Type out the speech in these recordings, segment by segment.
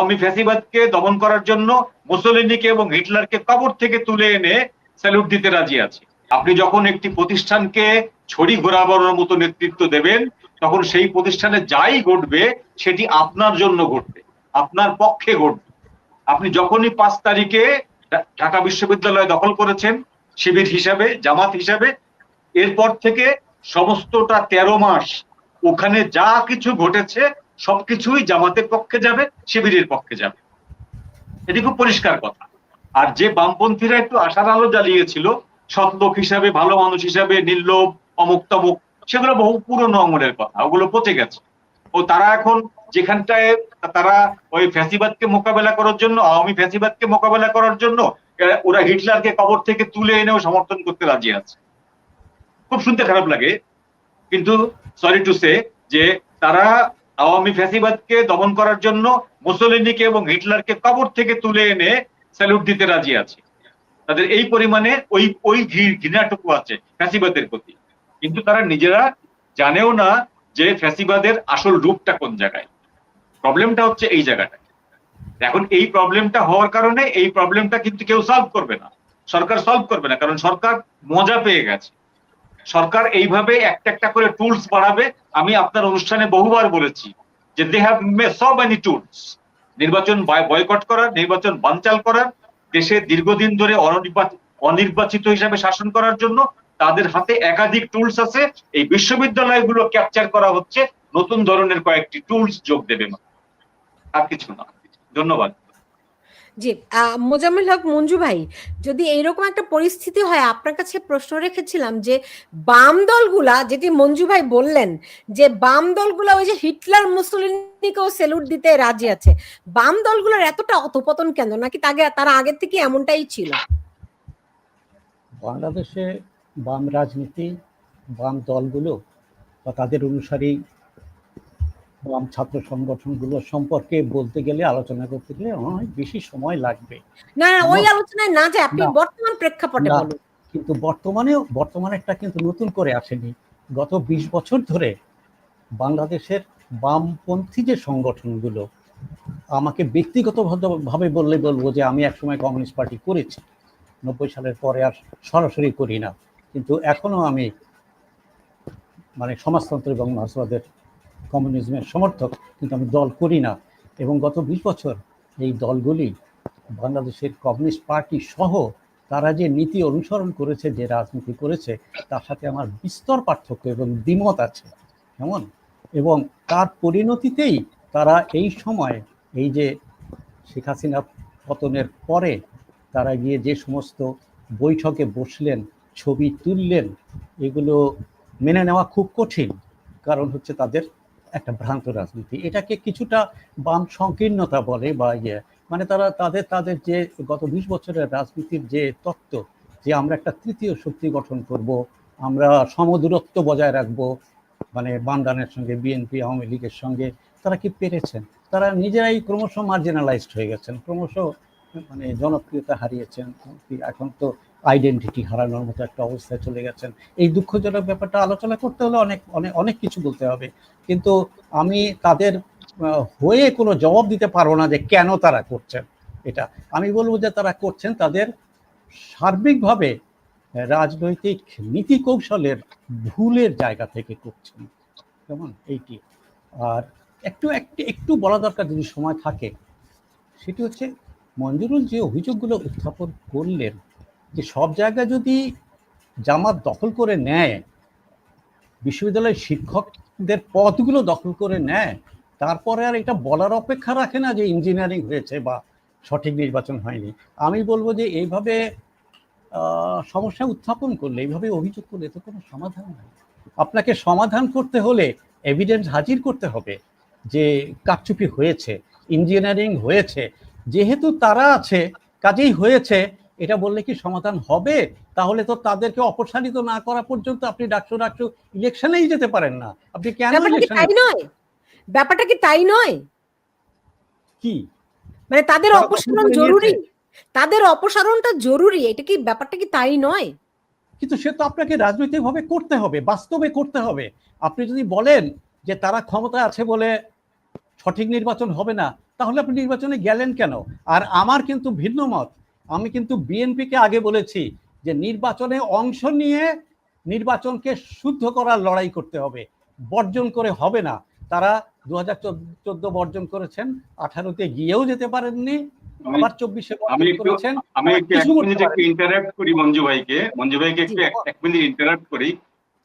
আওয়ামী ফ্যাসিবাদকে দমন করার জন্য মুসলিনীকে এবং হিটলারকে কবর থেকে তুলে এনে স্যালুট দিতে রাজি আছে। আপনি যখন একটি প্রতিষ্ঠানকে ছড়ি ঘোরাবার মতো নেতৃত্ব দেবেন, তখন সেই প্রতিষ্ঠানে যাই ঘটবে, সেটি আপনার জন্য ঘটবে, আপনার পক্ষে ঘটবে। আপনি যখনই পাঁচ তারিখে ঢাকা বিশ্ববিদ্যালয় দখল করেছেন, শিবির হিসাবে, জামাত হিসাবে, এরপর থেকে সমস্তটা তেরো মাস ওখানে যা কিছু ঘটেছে সবকিছুই জামাতের পক্ষে যাবে, শিবিরের পক্ষে যাবে। এটি খুব পরিষ্কার কথা। আর যে বামপন্থীরা একটু আশার আলো জ্বালিয়েছিল সৎ লোক হিসাবে, ভালো মানুষ হিসাবে, নির্লোভ অমুক তমুক সেগুলো বহু পুরনো আমলের কথা, ওগুলো পচে গেছে। ও তারা এখন যেখানটায় তারা ওই ফ্যাসিবাদকে মোকাবেলা করার জন্য, আওয়ামী ফ্যাসিবাদকে মোকাবেলা করার জন্য ওরা হিটলারকে কবর থেকে তুলে এনেও সমর্থন করতে রাজি আছে। খুব শুনতে খারাপ লাগে, কিন্তু সরি টু সে যে তারা আওয়ামী ফ্যাসিবাদকে দমন করার জন্য মুসলিনীকে এবং হিটলারকে কবর থেকে তুলে এনে স্যালুট দিতে রাজি আছে। তাদের এই পরিমাণে ওই ওই ঘৃণাটুকু আছে ফ্যাসিবাদের প্রতি। কিন্তু তারা নিজেরা জানেও না যে ফ্যাসিবাদের আসল রূপটা কোন জায়গায়। প্রবলেমটা হচ্ছে এই জায়গাটায় এখন এই প্রবলেমটা হওয়ার কারণে এই প্রবলেমটা কিন্তু কেউ সলভ করবে না। সরকার সলভ করবে না, কারণ সরকার মজা পেয়ে গেছে। সরকার এইভাবে একটা একটা করে টুলস বাড়াবে। আমি আপনার অনুষ্ঠানে বহুবার বলেছি যে they have so many tools নির্বাচন বয়কট করার, নির্বাচন বানচাল করার, দেশে দীর্ঘদিন ধরে অনির্বাচিত হিসাবে শাসন করার জন্য তাদের হাতে একাধিক টুলস আছে। এই বিশ্ববিদ্যালয়গুলো ক্যাপচার করা হচ্ছে। নতুন ধরনের কয়েকটি টুলস যোগ দেবে। আর কিছু না। ধন্যবাদ। জি মোজাম্মেল হক মঞ্জু ভাই, যদি এইরকম একটা পরিস্থিতি হয়, আপনার কাছে প্রশ্ন রেখেছিলাম যে, বাম দলগুলা, যেটি মঞ্জু ভাই বললেন, যে বাম দলগুলা ওই যে হিটলার মুসলিনকেও সেলুট দিতে রাজি আছে, বাম দলগুলোর এতটা অধপতন কেন? নাকি তাকে তারা আগের থেকে এমনটাই ছিল? বাংলাদেশে বাম রাজনীতি, বাম দলগুলো বা তাদের অনুসারী বাম ছাত্র সংগঠনগুলো সম্পর্কে বলতে গেলে আলোচনা করতে গেলে অনেক বেশি সময় লাগবে। না ওই আলোচনায় না যে আপনি বর্তমান প্রেক্ষাপটে বলুন। কিন্তু বর্তমানেও বর্তমানেরটা কিন্তু নতুন করে আসেনি। গত ২০ বছর ধরে বাংলাদেশের বামপন্থী যে সংগঠনগুলো আমাকে ব্যক্তিগতভাবে বললে বলব যে আমি একসময় কমিউনিস্ট পার্টি করেছি। নব্বই সালের পরে আর সরাসরি করি না। কিন্তু এখনও আমি মানে সমাজতন্ত্র এবং মার্ক্সবাদের কমিউনিজমের সমর্থক, কিন্তু আমি দল করি না। এবং গত বিশ বছর এই দলগুলি, বাংলাদেশের কমিউনিস্ট পার্টি সহ তারা যে নীতি অনুসরণ করেছে, যে রাজনীতি করেছে, তার সাথে আমার বিস্তর পার্থক্য এবং দ্বিমত আছে। কেমন? এবং তার পরিণতিতেই তারা এই সময়, এই যে শেখ হাসিনা পতনের পরে তারা গিয়ে যে সমস্ত বৈঠকে বসলেন, ছবি তুললেন, এগুলো মেনে নেওয়া খুব কঠিন। কারণ হচ্ছে তাদের একটা ভ্রান্ত রাজনীতি। এটাকে কিছুটা বাম সংকীর্ণতা বলে বা ইয়ে। মানে তারা, তাদের তাদের যে গত বিশ বছরের রাজনীতির যে তত্ত্ব, যে আমরা একটা তৃতীয় শক্তি গঠন করব, আমরা সমদূরত্ব বজায় রাখব মানে বামদানের সঙ্গে, বিএনপি, আওয়ামী লীগের সঙ্গে, তারা কি পেরেছেন? তারা নিজেরাই ক্রমশ মার্জিনালাইজড হয়ে গেছেন, ক্রমশ মানে জনপ্রিয়তা হারিয়েছেন। এখন তো আইডেন্টিটি হারানোর মতো একটা অবস্থায় চলে গেছেন। এই দুঃখজনক ব্যাপারটা আলোচনা করতে হলে অনেক অনেক অনেক কিছু বলতে হবে। কিন্তু আমি তাদের হয়ে কোনো জবাব দিতে পারব না যে কেন তারা করছেন এটা। আমি বলব যে তারা করছেন তাদের সার্বিকভাবে রাজনৈতিক নীতি কৌশলের ভুলের জায়গা থেকে করছেন। কেমন? এইটি। আর একটু একটু একটু বলা দরকার যদি সময় থাকে, সেটি হচ্ছে মঞ্জুরুল যে অভিযোগগুলো উত্থাপন করলেন যে সব জায়গায় যদি জামাত দখল করে নেয়, বিশ্ববিদ্যালয়ের শিক্ষকদের পদগুলো দখল করে নেয়, তারপরে আর এটা বলার অপেক্ষা রাখে না যে ইঞ্জিনিয়ারিং হয়েছে বা সঠিক নির্বাচন হয়নি। আমি বলব যে এইভাবে সমস্যা উত্থাপন করলে, এইভাবে অভিযোগ করলে তো কোনো সমাধান নাই আপনাকে সমাধান করতে হলে এভিডেন্স হাজির করতে হবে যে কারচুপি হয়েছে ইঞ্জিনিয়ারিং হয়েছে, যেহেতু তারা আছে, কাজেই হয়েছে এটা বললে কি সমাধান হবে? তাহলে তো তাদেরকে অপসারিত না করা পর্যন্ত আপনি ডাকশো ডাকশো ইলেকশনেই যেতে পারেন না। আপনি কেন তাই নয়? ব্যাপারটা কি তাই নয়? কি? মানে তাদের অপসারণ জরুরি। তাদের অপসারণটা জরুরি। এটা কি ব্যাপারটা কি তাই নয়? কিন্তু সে তো আপনাকে রাজনৈতিকভাবে করতে হবে বাস্তবে করতে হবে। আপনি যদি বলেন যে তারা ক্ষমতা আছে বলে সঠিক নির্বাচন হবে না তাহলে আপনি নির্বাচনে গেলেন কেন? আর আমার কিন্তু ভিন্ন মত। আমি কিন্তু বিএনপিকে আগে বলেছি যে নির্বাচনে অংশ নিয়ে নির্বাচনকে শুদ্ধ করার লড়াই করতে হবে। বর্জন করে হবে না। তারা দু হাজার চোদ্দ বর্জন করেছেন আঠারোতে গিয়েও যেতে পারেননি আবার চব্বিশে করেছেন আমি একটু। ইন্টারাপ্ট করি মঞ্জু ভাইকে মঞ্জু ভাইকে একটু এক- মিনিট ইন্টারাপ্ট করি।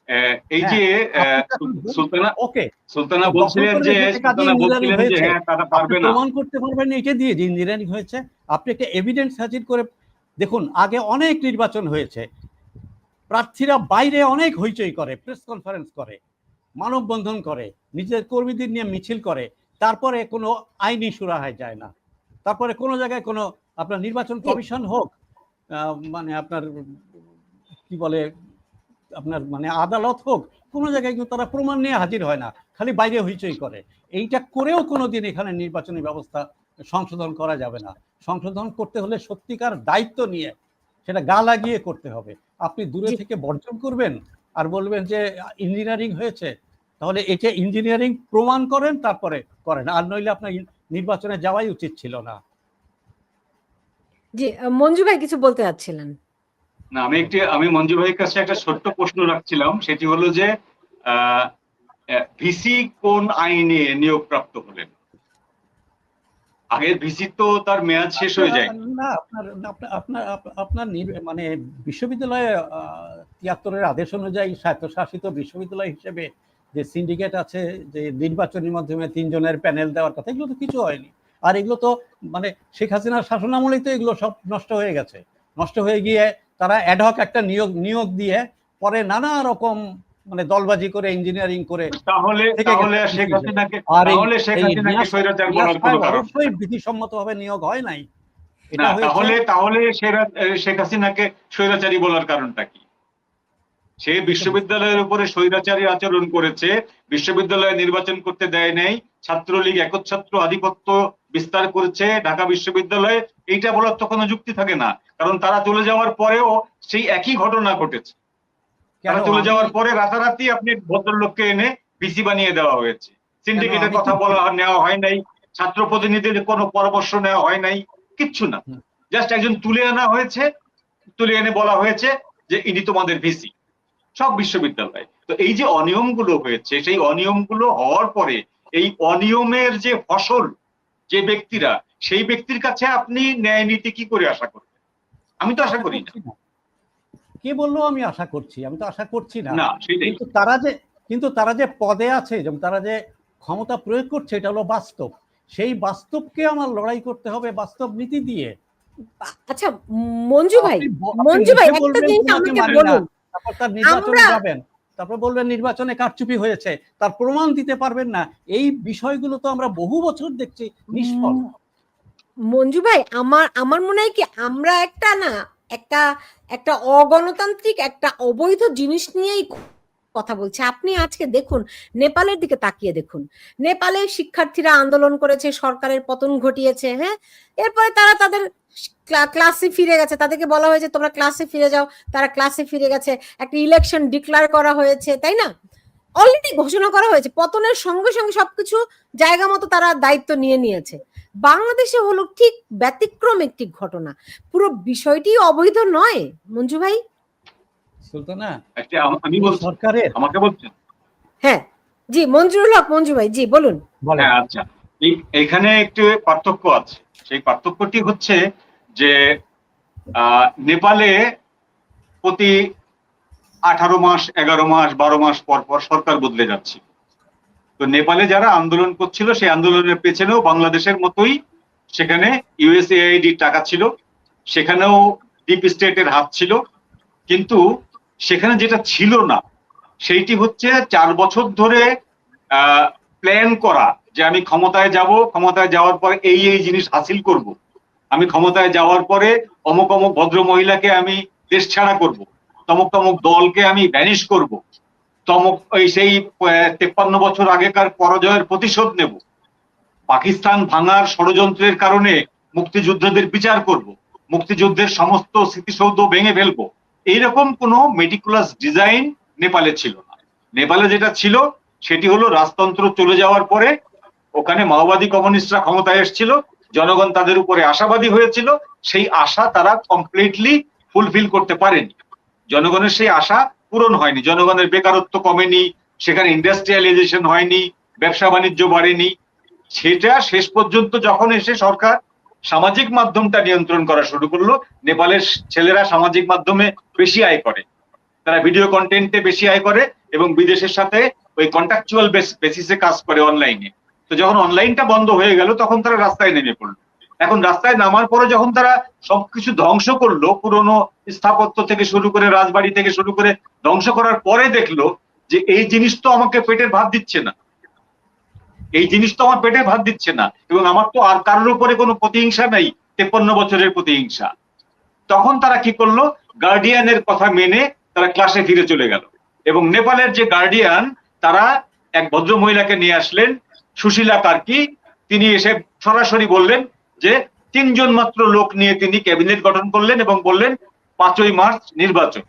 এই হ্যাঁ, যে সুলতানা ওকে সুলতানা বলছিলেন যে সুলতানা বলছিলেন যে। হ্যাঁ তারা পারবে না প্রমাণ করতে পারবেন এটা দিয়ে যে ইঞ্জিনিয়ারিং হয়েছে আপনি একটা এভিডেন্স হাজির করে দেখুন আগে অনেক নির্বাচন হয়েছে প্রার্থীরা বাইরে অনেক হইচই করে প্রেস কনফারেন্স করে মানববন্ধন করে নিজের কর্মীদের নিয়ে মিছিল করে তারপরে কোনো আইনি সুরাহায় যায় না তারপরে কোনো জায়গায় কোনো আপনার নির্বাচন কমিশন হোক মানে আপনার কি বলে আপনার মানে আদালত হোক কোনো জায়গায় কিন্তু তারা প্রমাণ নিয়ে হাজির হয় না খালি বাইরে হইচই করে। এইটা করেও কোনো দিন এখানে নির্বাচনী ব্যবস্থা সংশোধন করা যাবে না। সংশোধন করতে হলে সত্যিকার দায়িত্ব নিয়ে সেটা গা লাগিয়ে করতে হবে। আপনি দূরে থেকে বর্জন করবেন আর বলবেন যে ইঞ্জিনিয়ারিং হয়েছে তাহলে এটা ইঞ্জিনিয়ারিং প্রমাণ করেন তারপরে করেন। আর নইলে আপনার নির্বাচনে যাওয়াই উচিত ছিল না। জি মঞ্জু ভাই কিছু বলতে চাচ্ছিলেন। না, আমি একটি, আমি মঞ্জু ভাইয়ের কাছে একটা ছোট্ট প্রশ্ন রাখছিলাম। সেটি হলো যে ভিসি কোন আইনে নিয়োগপ্রাপ্ত হলেন? আগের ভিসি তো তার মেয়াদ শেষ হয়ে যায়। না, আপনার আপনার আপনার আপ- আপনার নির- মানে বিশ্ববিদ্যালয়ে তিয়াত্তরের আদেশ অনুযায়ী স্বায়ত্তশাসিত বিশ্ববিদ্যালয় হিসেবে যে সিন্ডিকেট আছে, যে নির্বাচনের মাধ্যমে তিনজনের প্যানেল দেওয়ার কথা, এগুলো তো কিছু হয়নি। আর এগুলো তো মানে শেখ হাসিনার শাসনামলেই তো এগুলো সব নষ্ট হয়ে গেছে। নষ্ট হয়ে গিয়ে তারা অ্যাডহক একটা নিয়োগ নিয়োগ দিয়ে পরে নানা রকম মানে দলবাজি করে ইঞ্জিনিয়ারিং করে তাহলে ভাবে তাহলে শেখ হাসিনাকে তাহলে শেখ হাসিনাকে স্বৈরাচার বলার কোনো কারণ। অবশ্যই বিধিসম্মতভাবে নিয়োগ হয় নাই। তাহলে তাহলে শেখ হাসিনাকে স্বৈরাচারী বলার কারণটা কি? সে বিশ্ববিদ্যালয়ের উপরে স্বৈরাচারী আচরণ করেছে বিশ্ববিদ্যালয়ে নির্বাচন করতে দেয় নাই ছাত্রলীগ একচ্ছত্র আধিপত্য বিস্তার করেছে ঢাকা বিশ্ববিদ্যালয়ে এইটা বলার তো কোনো যুক্তি থাকে না কারণ তারা চলে যাওয়ার পরেও সেই একই ঘটনা ঘটেছে। তারা চলে যাওয়ার পরে রাতারাতি আপনি ভদ্রলোককে এনে ভিসি বানিয়ে দেওয়া হয়েছে। সিন্ডিকেটের কথা বলা নেওয়া হয় নাই ছাত্র প্রতিনিধিদের কোনো পরামর্শ নেওয়া হয় নাই কিচ্ছু না। জাস্ট একজন তুলে আনা হয়েছে তুলে এনে বলা হয়েছে যে ইনি তোমাদের ভিসি। সব বিশ্ববিদ্যালয়। তো এই যে অনিয়মগুলো হয়েছে সেই অনিয়মগুলো হওয়ার পরে এই অনিয়মের যে ফসল যে ব্যক্তিরা সেই ব্যক্তির কাছে আপনি ন্যায় নীতি কি করে আশা করবেন? আমি তো আশা করি না। কে বলল আমি আশা করছি? আমি তো আশা করছি না। না কিন্তু তারা যে কিন্তু তারা যে পদে আছে যেমন তারা যে ক্ষমতা প্রয়োগ করছে এটা হলো বাস্তব। সেই বাস্তবকে আমার লড়াই করতে হবে বাস্তব নীতি দিয়ে। আচ্ছা মঞ্জু ভাই মঞ্জু ভাই একটা জিনিস আমাকে না, বলুন। তারপর তার নির্বাচনে যাবেন তারপর বলবেন নির্বাচনে কারচুপি হয়েছে তার প্রমাণ দিতে পারবেন না। এই বিষয়গুলো তো আমরা বহু বছর দেখছি নিষ্ফল। মঞ্জু ভাই আমার আমার মনে হয় কি আমরা একটা না একটা একটা অগণতান্ত্রিক একটা অবৈধ জিনিস নিয়েই কথা বলছি। আপনি আজকে দেখুন, নেপালের দিকে তাকিয়ে দেখুন। নেপালে শিক্ষার্থীরা আন্দোলন করেছে, সরকারের পতন ঘটিয়েছে হ্যাঁ? এরপরে তারা তাদের ক্লাসে ফিরে গেছে। তাদেরকে বলা হয়েছে, তোমরা ক্লাসে ফিরে যাও। তারা ক্লাসে ফিরে গেছে। একটা ইলেকশন ডিক্লার করা হয়েছে, তাই না? অলরেডি ঘোষণা করা হয়েছে। পতনের সঙ্গে সঙ্গে সবকিছু জায়গা মতো তারা দায়িত্ব নিয়ে নিয়েছে। বাংলাদেশে হলো ঠিক ব্যতিক্রম একটি ঘটনা। পুরো বিষয়টি অবৈধ নয়, মঞ্জু ভাই। সুলতানা আমি বলছি সরকারের আমাকে বলছেন? হ্যাঁ জি মঞ্জুরুল হক মঞ্জু ভাই জি বলুন। হ্যাঁ আচ্ছা। এখানে একটু পার্থক্য আছে। সেই পার্থক্যটি হচ্ছে যে নেপালে প্রতি আঠারো মাস এগারো মাস বারো মাস পর পর সরকার বদলে যাচ্ছে। তো নেপালে যারা আন্দোলন করছিল সেই আন্দোলনের পেছনেও বাংলাদেশের মতোই সেখানে ইউএসএআইডি টাকা ছিল। সেখানেও ডিপ স্টেটের হাত ছিল। কিন্তু সেখানে যেটা ছিল না, সেইটি হচ্ছে চার বছর ধরে প্ল্যান করা যে আমি ক্ষমতায় যাব, ক্ষমতায় যাওয়ার পরে এই এই জিনিস হাসিল করব। আমি ক্ষমতায় যাওয়ার পরে অমুক অমুক ভদ্র মহিলাকে আমি দেশ ছাড়া করব, তমুক তমুক দলকে আমি ভ্যানিশ করব, তমুক ওই সেই তেপ্পান্ন বছর আগেকার পরাজয়ের প্রতিশোধ নেব, পাকিস্তান ভাঙার ষড়যন্ত্রের কারণে মুক্তিযোদ্ধাদের বিচার করব, মুক্তিযুদ্ধের সমস্ত স্মৃতিসৌধ ভেঙে ফেলব এইরকম কোনো মেটিকুলাস ডিজাইন নেপালে ছিল না। নেপালে যেটা ছিল, সেটি হলো রাজতন্ত্র চলে যাওয়ার পরে ওখানে মাওবাদী কমিউনিস্টরা ক্ষমতায় এসেছিল, জনগণ তাদের উপরে আশাবাদী হয়েছিল, সেই আশা তারা কমপ্লিটলি ফুলফিল করতে পারেনি। জনগণের সেই আশা পূরণ হয়নি, জনগণের বেকারত্ব কমেনি, সেখানে ইন্ডাস্ট্রিয়ালাইজেশন হয়নি ব্যবসা বাণিজ্য বাড়েনি। সেটা শেষ পর্যন্ত যখন এসে সরকার সামাজিক মাধ্যমটা নিয়ন্ত্রণ করা শুরু করল। নেপালের ছেলেরা সামাজিক মাধ্যমে বেশি আয় করে। তারা ভিডিও কন্টেন্টে বেশি আয় করে এবং বিদেশের সাথে ওই কন্ট্রাকচুয়াল বেসিসে কাজ করে অনলাইনে তো যখন অনলাইনটা বন্ধ হয়ে গেল, তখন তারা রাস্তায় নেমে পড়ল। এখন রাস্তায় নামার পরে যখন তারা সবকিছু ধ্বংস করল, পুরনো স্থাপত্য থেকে শুরু করে রাজবাড়ি থেকে শুরু করে ধ্বংস করার পরে দেখল যে এই জিনিস তো আমাকে পেটের ভাত দিচ্ছে না। এই জিনিস তো আমার পেটে ভাত দিচ্ছে না, এবং আমার তো আর কারোর উপরে কোনো প্রতিহিংসা নেই, তেপ্পান্ন বছরের প্রতিহিংসা। তখন তারা কি করল? গার্ডিয়ানের কথা মেনে তারা ক্লাসে ফিরে চলে গেল। এবং নেপালের যে গার্ডিয়ান তারা এক ভদ্র মহিলাকে নিয়ে আসলেন, সুশীলা কার্কি। তিনি এসে সরাসরি বললেন যে, তিনজন মাত্র লোক নিয়ে তিনি ক্যাবিনেট গঠন করলেন এবং বললেন, পাঁচই মার্চ নির্বাচন।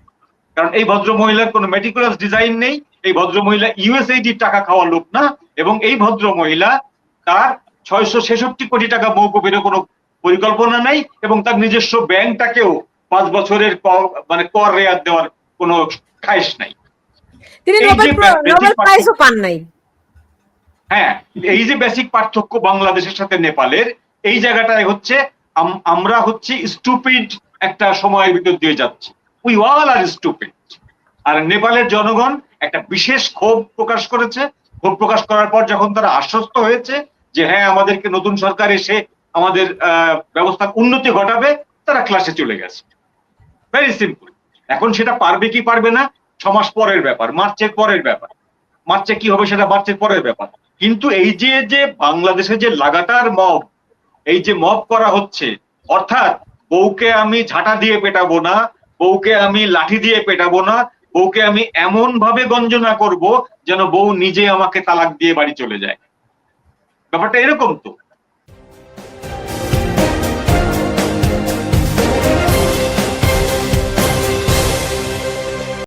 কারণ এই ভদ্র মহিলার কোনো মেটিকুলাস ডিজাইন নেই, এই ভদ্র মহিলা ইউএসএইডি টাকা খাওয়া লোক না এবং এই ভদ্র মহিলা তার ছয়শো ছেষট্টি কোটি টাকা মৌকুফের কোনো পরিকল্পনা নাই এবং তার নিজস্ব ব্যাংকটাকেও পাঁচ বছরের মানে কর রেয়াত দেওয়ার কোনো খাইশ নাই। তিনি নোবেল প্রাইজও পান হ্যাঁ এই যে বেসিক পার্থক্য বাংলাদেশের সাথে নেপালের এই জায়গাটায় হচ্ছে আম- আমরা হচ্ছে স্টুপিড একটা সময়ের ভিতর দিয়ে যাচ্ছি। উই অল আর স্টুপিড আর নেপালের জনগণ একটা বিশেষ ক্ষোভ প্রকাশ করেছে ক্ষোভ প্রকাশ করার পর যখন তারা আশ্বস্ত হয়েছে যে হ্যাঁ আমাদেরকে নতুন সরকার এসে আমাদের আহ, ব্যবস্থার উন্নতি ঘটাবে তারা ক্লাসে চলে গেছে। ভেরি সিম্পল এখন সেটা পারবে কি পারবে না ছ মাস পরের ব্যাপার মার্চের পরের ব্যাপার। মার্চে কি হবে সেটা মার্চের পরের ব্যাপার। কিন্তু এই যে যে বাংলাদেশে যে লাগাতার মব এই যে মব করা হচ্ছে অর্থাৎ বউকে আমি ঝাঁটা দিয়ে পেটাবো না বউকে আমি লাঠি দিয়ে পেটাবো না বউকে আমি এমন ভাবে গঞ্জনা করব যেন বউ নিজে আমাকে তালাক দিয়ে বাড়ি চলে যায়। ব্যাপারটা এরকম তো।